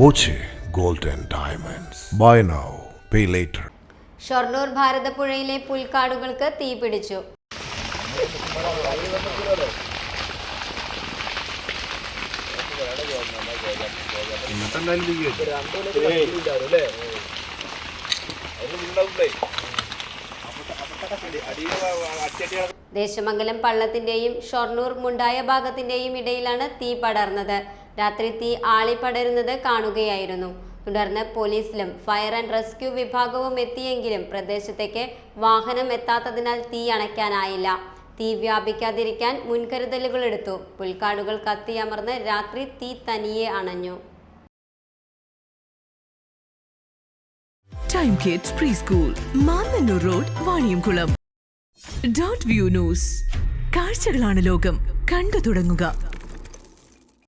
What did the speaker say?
Boche gold and diamonds. Buy now pay later Shoranur ഭാരതപ്പുഴയിലെ പുൽക്കാടുകൾക്ക് തീ പിടിച്ചു. ദേശമംഗലം പള്ളത്തിന്റെയും ഷൊർണൂർ മുണ്ടായ ഭാഗത്തിന്റെയും ഇടയിലാണ് തീ പടർന്നത്. രാത്രി തീ ആളിപ്പടരുന്നത് കാണുകയായിരുന്നു. തുടർന്ന് പോലീസിലും ഫയർ ആൻഡ് റെസ്ക്യൂ വിഭാഗവും എത്തിയെങ്കിലും പ്രദേശത്തേക്ക് വാഹനം എത്താത്തതിനാൽ തീ അണയ്ക്കാനായില്ല. തീ വ്യാപിക്കാതിരിക്കാൻ മുൻകരുതലുകൾ എടുത്തു. പുൽക്കാടുകൾ കത്തിയമർന്ന് രാത്രി തീ തനിയെ അണഞ്ഞു. Time Kids pre school Mannanur road Vaniyamkulam dot view news കാഴ്ചകളാണ് ലോകം. കണ്ടു തുടങ്ങുക.